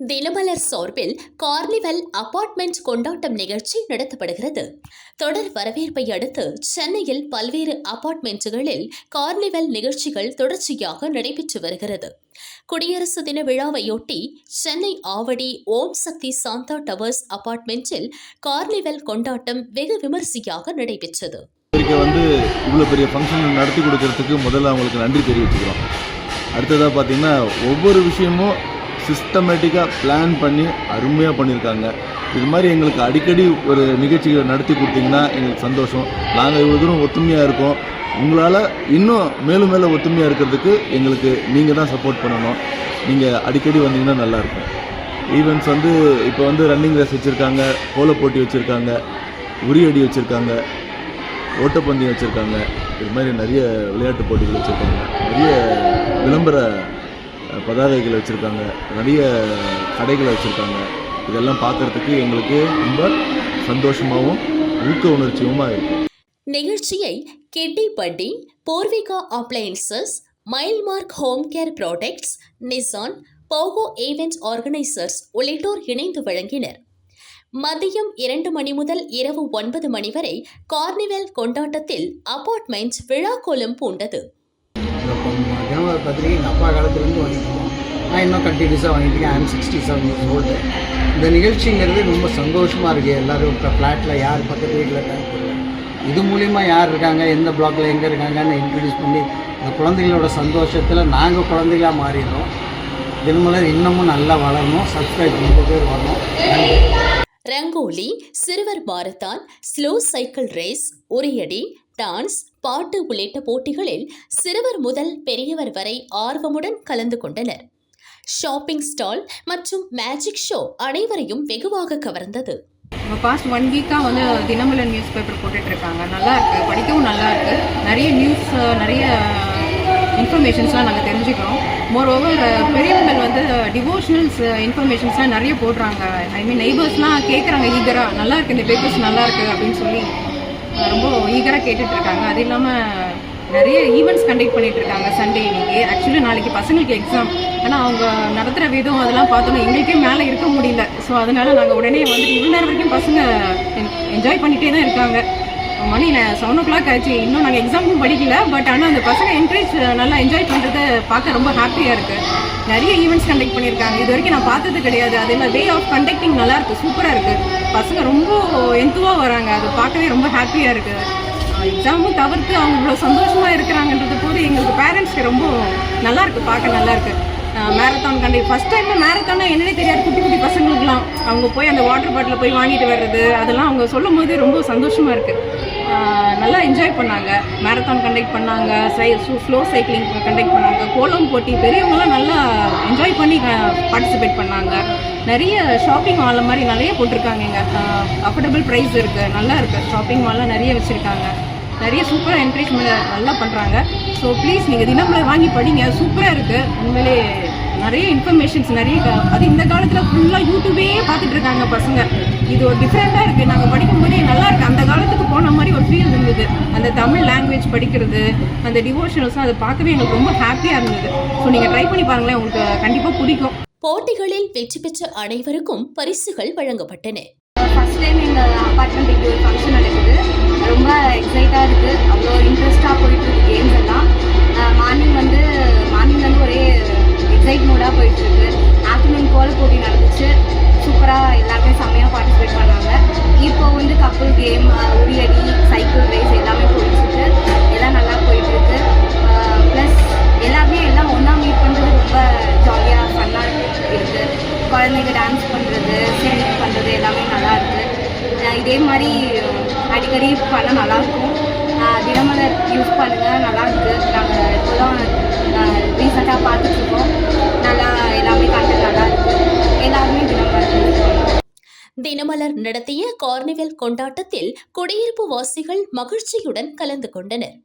தினமலர் சார்பில் carnival apartment கொண்டாட்டம் நிகழ்ச்சி நடத்தப்படுகிறது. தொடர் வரவேற்பை அடுத்து சென்னையில் பல்வேறு அபார்ட்மெண்ட்டுகளில் கார்னிவல் நிகழ்ச்சிகள் தொடர்ச்சியாக நடைபெற்று வருகிறது. குடியரசு தின விழாவையொட்டி சென்னை ஆவடி ஓம் சக்தி சாந்தா டவர்ஸ் அபார்ட்மெண்ட்டில் கார்னிவல் கொண்டாட்டம் வெகு விமரிசையாக நடைபெற்றது. வந்து இவ்வளோ பெரிய ஃபங்க்ஷன் நடத்தி கொடுக்கறதுக்கு முதல்ல அவங்களுக்கு நன்றி தெரிவிச்சுக்கிறோம். அடுத்ததாக பார்த்தீங்கன்னா ஒவ்வொரு விஷயமும் சிஸ்டமேட்டிக்காக பிளான் பண்ணி அருமையாக பண்ணியிருக்காங்க இது மாதிரி எங்களுக்கு அடிக்கடி ஒரு நிகழ்ச்சிகளை நடத்தி கொடுத்தீங்கன்னா எங்களுக்கு சந்தோஷம். நாங்கள் இவ்வளோ தூரம் ஒத்துமையாக இருக்கோம். உங்களால் இன்னும் மேலும் மேலும் ஒத்துமையாக இருக்கிறதுக்கு எங்களுக்கு நீங்கள் தான் சப்போர்ட் பண்ணணும். நீங்கள் அடிக்கடி வந்தீங்கன்னா நல்லாயிருக்கும் ஈவெண்ட்ஸ் வந்து இப்போ வந்து ரன்னிங் ரேஸ் வச்சுருக்காங்க கோல போட்டி வச்சுருக்காங்க உரியடி வச்சுருக்காங்க ஓட்டப்பந்தயம் வச்சுருக்காங்க. இது மாதிரி நிறைய விளையாட்டு போட்டிகள் வச்சுருக்காங்க. நிறைய விளம்பர அஹ், வச்சுருக்காங்க நிறைய கடைகளை வச்சுருக்காங்க. இதெல்லாம் பார்க்குறதுக்கு எங்களுக்கு ரொம்ப சந்தோஷமாகவும் ஊக்க உணர்ச்சியுமாக இருக்குது நிகழ்ச்சியை கெட்டிப்பட்டி பட்டி Poorvika appliances Milemark home care products Nissan Pogo events organisers உள்ளிட்டோர் இணைந்து வழங்கினர். மதியம் இரண்டு மணி முதல் இரவு ஒன்பது மணி வரை கார்னிவல் கொண்டாட்டத்தில் அபார்ட்மெண்ட் விழாக்கோலம் பூண்டது. இந்த பத்திரிகை எங்கள் அப்பா காலத்துலேருந்து வாங்கிக்கிறோம் நான் இன்னும் கண்டினியூஸாக வாங்கிக்கிறேன் I'm sixty seven years old இந்த நிகழ்ச்சிங்கிறது ரொம்ப சந்தோஷமாக இருக்குது எல்லோரும் இப்போ ஃப்ளாட்டில் யார் பக்கத்து வீட்டில் இருக்காங்க இது மூலிமா யார் இருக்காங்க? எந்த பிளாக்கில் எங்கே இருக்காங்கன்னு இன்ட்ரடியூஸ் பண்ணி இந்த குழந்தைகளோட சந்தோஷத்தில் நாங்கள் குழந்தைகளா மாறிடுறோம். தினமலர் இன்னமும் நல்லா வளரணும். சப்ஸ்கிரைப் ரொம்ப பேர் வரணும். ரங்கோலி சிறுவர் பாரத்தான் ஸ்லோ சைக்கிள் ரேஸ் உரியடி டான்ஸ் பாட்டு உள்ளிட்ட போட்டிகளில் சிறுவர் முதல் பெரியவர் வரை ஆர்வமுடன் கலந்து கொண்டனர். ஷாப்பிங் ஸ்டால் மற்றும் மேஜிக் ஷோ அனைவரையும் வெகுவாக கவர்ந்தது. பாஸ்ட் ஒன் வீக்காக வந்து தினமலர் நியூஸ் பேப்பர் போட்டுட்ருக்காங்க. நல்லா இருக்குது படிக்கவும் நல்லா இருக்குது நிறைய நியூஸ் நிறைய இன்ஃபர்மேஷன்ஸ்லாம் நாங்கள் தெரிஞ்சுக்கிறோம். மோர் ஓவர் பெரியவங்கள் வந்து டிவோஷனல்ஸ் இன்ஃபர்மேஷன்ஸ்லாம் நிறைய போடுறாங்க. ஐ மீன் நெய்பர்ஸ்லாம் கேட்குறாங்க ஈகராக நல்லா இருக்குது இந்த பேப்பர்ஸ் நல்லா இருக்குது அப்படின்னு சொல்லி. ரொம்ப ஈகராக கேட்டுட்டு இருக்காங்க அது இல்லாமல் நிறைய ஈவெண்ட்ஸ் கண்டக்ட் பண்ணிட்டு இருக்காங்க சண்டே இன்னைக்கு. ஆக்சுவலி நாளைக்கு பசங்களுக்கு எக்ஸாம் ஆனால் அவங்க நடத்துகிற விதம் அதெல்லாம் பார்த்தோன்னா எங்களுக்கே மேலே இருக்க முடியல. ஸோ அதனால நாங்கள் உடனே வந்துட்டு இவ்வளோ நேரம் வரைக்கும் பசங்க என்ஜாய் பண்ணிகிட்டே தான் இருக்காங்க. மணி செவன் ஓ கிளாக் ஆச்சு. இன்னும் நாங்கள் எக்ஸாமும் படிக்கல. பட் ஆனால் அந்த பசங்க என்கரேஜ் நல்லா என்ஜாய் பண்ணுறத பார்க்க ரொம்ப ஹாப்பியாக இருக்குது நிறைய ஈவெண்ட்ஸ் கண்டக்ட் பண்ணியிருக்காங்க இது வரைக்கும் நான் பார்த்தது கிடையாது. அதே மாதிரி வே ஆஃப் கண்டக்டிங் நல்லாயிருக்கு சூப்பராக இருக்குது பசங்க ரொம்ப எந்துவாக வராங்க. அதை பார்க்கவே ரொம்ப ஹாப்பியாக இருக்குது எக்ஸாமும் தவிர்த்து அவங்க இவ்வளோ சந்தோஷமாக இருக்கிறாங்கன்றது போது எங்களுக்கு பேரண்ட்ஸ்க்கு ரொம்ப நல்லா இருக்குது பார்க்க நல்லா இருக்குது மேரத்தான் கண்டி ஃபஸ்ட் டைம் மேரத்தானா என்னன்னே தெரியாது. குட்டி குட்டி பசங்களுக்குலாம் அவங்க போய் அந்த வாட்டர் பாட்டில் போய் வாங்கிட்டு வர்றது அதெல்லாம் அவங்க சொல்லும் போது ரொம்ப சந்தோஷமாக இருக்குது நல்லா என்ஜாய் பண்ணாங்க. மேரத்தான் கண்டக்ட் பண்ணாங்க. சை ஸ்லோ சைக்கிளிங் கண்டக்ட் பண்ணாங்க. கோலம் போட்டி பெரியவங்களாம் நல்லா என்ஜாய் பண்ணி பார்ட்டிசிபேட் பண்ணாங்க. நிறைய ஷாப்பிங் மால் மாதிரி நிறைய போட்டிருக்காங்க இங்கே. அஃபோர்டபுள் ப்ரைஸ் இருக்குது நல்லா இருக்குது ஷாப்பிங் மால்லாம் நிறைய வச்சுருக்காங்க. நிறைய சூப்பராக என்கரேஜ்மெண்ட் நல்லா பண்ணுறாங்க ஸோ ப்ளீஸ் நீங்கள் தினமலர் வாங்கி படிங்க. சூப்பராக இருக்குது உண்மையிலே நிறைய இன்ஃபர்மேஷன்ஸ் நிறைய அது இந்த காலத்தில் ஃபுல்லாக யூடியூபே பார்த்துட்டு இருக்காங்க பசங்க. இது ஒரு டிஃப்ரெண்ட்டாக இருக்குது நாங்கள் படிக்கும்போதே நல்லா இருக்குது அந்த காலத்துக்கு போன மாதிரி ஒரு ஃபீல் இருந்தது. அந்த தமிழ் லாங்குவேஜ் படிக்கிறது அந்த டிவோஷனல்ஸ்லாம் அதை பார்க்கவே எங்களுக்கு ரொம்ப ஹாப்பியாக இருந்தது. ஸோ நீங்கள் ட்ரை பண்ணி பாருங்களேன். உங்களுக்கு கண்டிப்பாக பிடிக்கும். போட்டிகளில் வெற்றி பெற்ற அனைவருக்கும் பரிசுகள் வழங்கப்பட்டன. ஃபர்ஸ்ட் டைம் எங்கள் அப்பார்ட்மெண்ட் இப்படி ஒரு ஃபங்க்ஷன் நடக்குது. ரொம்ப எக்ஸைட்டாக இருக்குது அவ்வளோ இன்ட்ரெஸ்ட்டாக போயிட்டுருக்கு கேம்ஸ் எல்லாம். குழந்தைங்க டான்ஸ் பண்ணுறது சிங்கிங் பண்ணுறது எல்லாமே நல்லாயிருக்கு இதே மாதிரி அடிக்கடி பண்ண நல்லாயிருக்கும் தினமலர் யூஸ் பண்ணுங்கள் நல்லாயிருக்கு நாங்கள் இப்போ தான் ரீசெண்டாக பார்த்துட்ருக்கோம். நல்லா எல்லாமே கண்டென்ட் நல்லா எல்லாருமே தினமலர் யூஸ் பண்ணுவோம் தினமலர் நடத்திய கார்னிவல் கொண்டாட்டத்தில் குடியிருப்பு வாசிகள் மகிழ்ச்சியுடன் கலந்து கொண்டனர்.